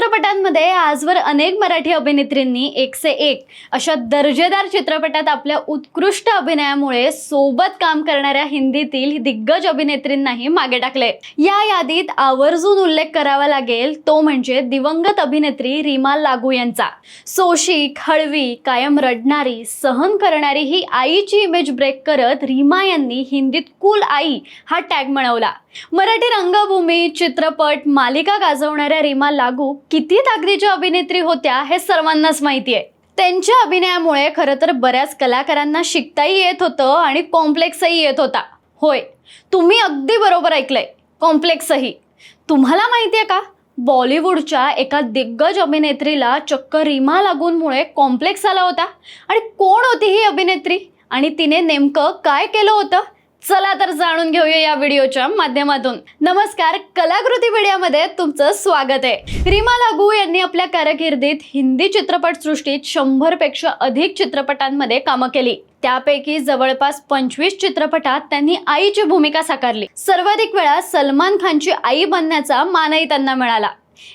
चित्रपटांमध्ये आजवर अनेक मराठी अभिनेत्रींनी एकसे एक अशा दर्जेदार चित्रपटात आपल्या उत्कृष्ट अभिनयामुळे सोबत काम करणाऱ्या हिंदीतील दिग्गज अभिनेत्रींनाही मागे टाकले. या यादीत आवर्जून उल्लेख करावा लागेल तो म्हणजे दिवंगत अभिनेत्री रीमा लागू यांचा. सोशिक हळवी कायम रडणारी सहन करणारी ही आईची इमेज ब्रेक करत रीमा यांनी हिंदीत कुल आई हा टॅग मिळवला. मराठी रंगभूमी चित्रपट मालिका गाजवणाऱ्या रीमा लागू किती ताकदीच्या अभिनेत्री होत्या हे सर्वांनाच माहिती आहे. त्यांच्या अभिनयामुळे खरं तर बऱ्याच कलाकारांना शिकताही येत होतं आणि कॉम्प्लेक्सही येत होता. होय तुम्ही अगदी बरोबर ऐकलंय कॉम्प्लेक्सही. तुम्हाला माहिती आहे का? बॉलिवूडच्या एका दिग्गज अभिनेत्रीला चक्क रीमा लागूनमुळे कॉम्प्लेक्स आला होता. आणि कोण होती ही अभिनेत्री? आणि तिने नेमकं काय केलं होतं? चला तर जाणून घेऊया या व्हिडिओच्या माध्यमातून. नमस्कार कलाकृती मीडियामध्ये तुमचं स्वागत आहे. रीमा लागू यांनी आपल्या कारकिर्दीत हिंदी चित्रपटसृष्टीत शंभरपेक्षा अधिक चित्रपटांमध्ये कामं केली. त्यापैकी जवळपास पंचवीस चित्रपटात त्यांनी आईची भूमिका साकारली. सर्वाधिक वेळा सलमान खानची आई बनण्याचा मानही त्यांना मिळाला.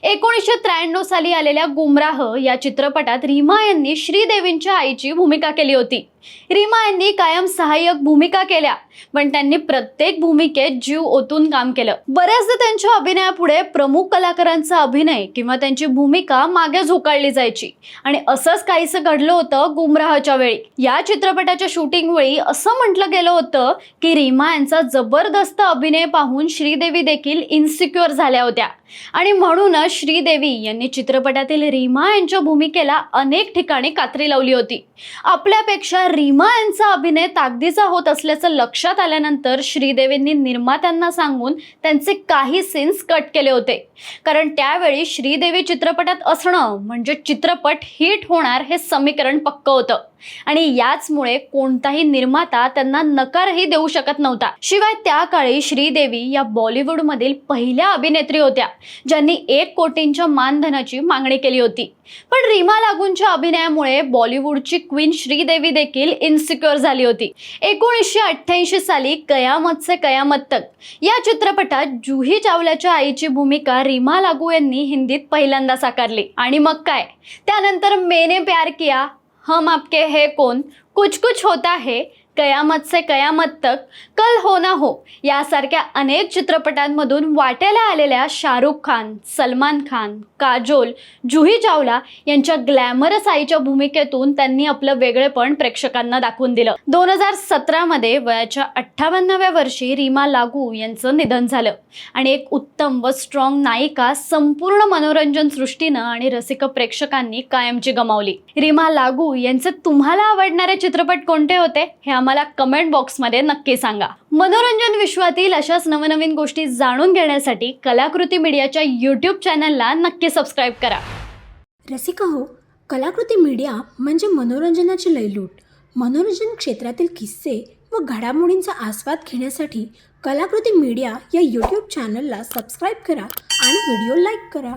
एकोणीसशे त्र्याण्णव साली आलेल्या गुमराह या चित्रपटात रीमा यांनी श्रीदेवींच्या आईची भूमिका केली होती. रीमा यांनी कायम सहाय्यक भूमिका केल्या पण त्यांनी प्रत्येक भूमिकेत जीव ओतून काम केलं. बऱ्याचदा त्यांच्या अभिनयापुढे प्रमुख कलाकारांचा अभिनय किंवा त्यांची भूमिका मागे झोकाळली जायची. आणि असंच काहीसं घडलं होतं गुमराहच्या वेळी. या चित्रपटाच्या शूटिंग वेळी असं म्हटलं गेलं होतं की रीमा यांचा जबरदस्त अभिनय पाहून श्रीदेवी देखील इन्सिक्युअर झाल्या होत्या. आणि म्हणून म्हणूनच श्रीदेवी यांनी चित्रपटातील रीमा यांच्या भूमिकेला अनेक ठिकाणी कात्री लावली होती. आपल्यापेक्षा रीमा यांचा अभिनय ताकदीचा होत असल्याचं लक्षात आल्यानंतर श्रीदेवींनी निर्मात्यांना सांगून त्यांचे काही सीन्स कट केले होते. कारण त्यावेळी श्रीदेवी चित्रपटात असणं म्हणजे चित्रपट हिट होणार हे समीकरण पक्क होतं. आणि याचमुळे कोणताही निर्माता त्यांना नकारही देऊ शकत नव्हता. शिवाय त्या काळी श्रीदेवी या बॉलिवूडमधील पहिल्या अभिनेत्री होत्या ज्यांनी एक कोटींच्या मानधनाची मागणी केली होती. पण रीमा लागूंच्या अभिनयामुळे बॉलिवूडची क्वीन श्रीदेवी देखील इन्सिक्युअर झाली होती. एकोणीसशे अठ्ठ्याऐंशी साली कयामत से कयामत तक या चित्रपटात जुही चावलाच्या आईची भूमिका रीमा लागू यांनी हिंदीत पहिल्यांदा साकारली. आणि मग काय? त्यानंतर मेने प्यार किया हम आपके है कौन? कुछ कुछ होता है कयामत से कयामत तक कल हो ना हो यासारख्या अनेक चित्रपटांमधून वाट्याला आलेल्या शाहरुख खान सलमान खान काजोल जुही चावला यांच्या ग्लॅमरस आईच्या भूमिकेतून त्यांनी आपलं वेगळेपण प्रेक्षकांना दाखवून दिलं. दोन हजार सतरामध्ये वयाच्या अठ्ठावन्नाव्या वर्षी रीमा लागू यांचं निधन झालं आणि एक उत्तम व स्ट्रॉंग नायिका संपूर्ण मनोरंजन सृष्टीनं आणि रसिक प्रेक्षकांनी कायमची गमावली. रीमा लागू यांचे तुम्हाला आवडणारे चित्रपट कोणते होते? हे आम्हाला कमेंट बॉक्समध्ये नक्की सांगा. मनोरंजन विश्वातील अशाच नवनवीन गोष्टी जाणून घेण्यासाठी कलाकृती मीडियाच्या यूट्यूब चॅनलला नक्की सबस्क्राईब करा. रसिका हो कलाकृती मीडिया म्हणजे मनोरंजनाची लयलूट. मनोरंजन क्षेत्रातील किस्से व घडामोडींचा आस्वाद घेण्यासाठी कलाकृती मीडिया या यूट्यूब चॅनलला सबस्क्राईब करा आणि व्हिडिओ लाईक करा.